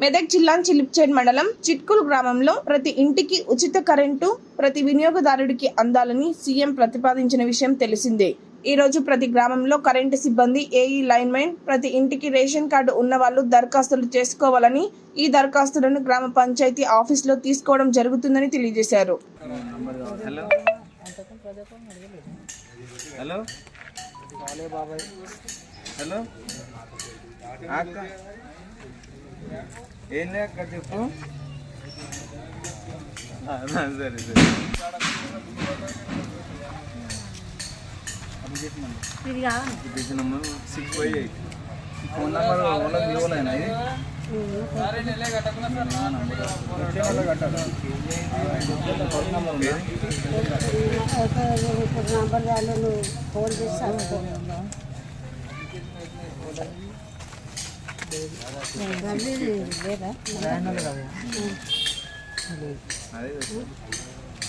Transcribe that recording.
మెదక్ జిల్లా చిలిప్చేడ్ మండలం చిట్కుల్ గ్రామంలో ప్రతి ఇంటికి ఉచిత కరెంటు ప్రతి వినియోగదారుడికి అందాలని సీఎం ప్రతిపాదించిన విషయం తెలిసిందే. ఈ రోజు ప్రతి గ్రామంలో కరెంటు సిబ్బంది ఏఈ లైన్మెన్ ప్రతి ఇంటికి రేషన్ కార్డు ఉన్న వాళ్ళు దరఖాస్తులు చేసుకోవాలని ఈ దరఖాస్తులను గ్రామ పంచాయతీ ఆఫీసులో తీసుకోవడం జరుగుతుందని తెలియజేశారు. హలో. హలో. హలో. అక్క. ఏం లే అక్క చెప్పు. ఆ, సరే సరే. ఇది కావాలి ఇది number six eight phone number ఇది? ఇప్పుడు నంబర్ వాళ్ళు ఫోన్ చేస్తాను లేదా.